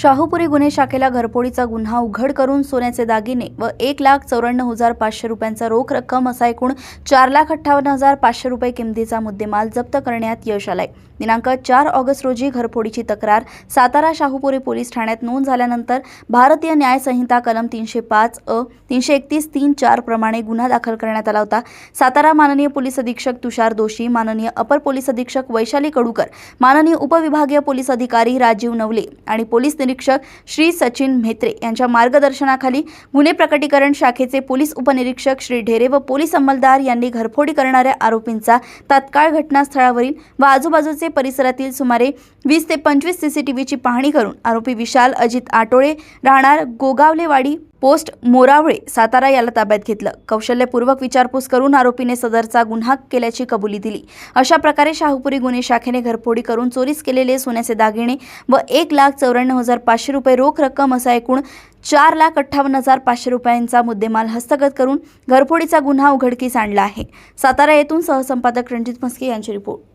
शाहूपुरी गुन्हे शाखेला घरफोडीचा गुन्हा उघड करून सोन्याचे दागिने व एक लाख चौऱ्याण्णव हजार पाचशे रुपयांचा रोख रक्कम असा एकूण चार लाख अठ्ठावन्न हजार पाचशे रुपये किमतीचा मुद्देमाल जप्त करण्यात यश आलंय. दिनांक चार ऑगस्ट रोजी घरफोडीची तक्रार सातारा शाहूपुरी पोलीस ठाण्यात नोंद झाल्यानंतर भारतीय न्याय संहिता कलम तीनशे पाच अ तीनशे एकतीस तीन चार प्रमाणे गुन्हा दाखल करण्यात आला होता. सातारा माननीय पोलीस अधीक्षक तुषार दोषी माननीय अपर पोलीस अधीक्षक वैशाली कडूकर माननीय उपविभागीय पोलीस अधिकारी राजीव नवले आणि पोलीस उपनिरीक्षक श्री सचिन म्हेत्रे यांच्या मार्गदर्शनाखाली गुन्हे प्रकटीकरण शाखेचे पोलीस उपनिरीक्षक श्री ढेरे व पोलीस अंमलदार यांनी घरफोडी करणाऱ्या आरोपींचा तात्काळ घटनास्थळावरील व आजूबाजूचे परिसरातील सुमारे वीस ते पंचवीस सीसीटीव्हीची पाहणी करून आरोपी विशाल अजित आटोळे राहणार गोगावलेवाडी पोस्ट मोरावळे सातारा याला ताब्यात घेतलं. कौशल्यपूर्वक विचारपूस करून आरोपीने सदरचा गुन्हा केल्याची कबुली दिली. अशा प्रकारे शाहूपुरी गुन्हे शाखेने घरफोडी करून चोरीस केलेले सोन्याचे दागिने व एक लाख चौऱ्याण्णव हजार पाचशे रुपये रोख रक्कम असा एकूण चार लाख अठ्ठावन्न हजार पाचशे रुपयांचा मुद्देमाल हस्तगत करून घरफोडीचा गुन्हा उघडकीस आणला आहे. सातारा येथून सहसंपादक रणजित म्हस्के यांची रिपोर्ट.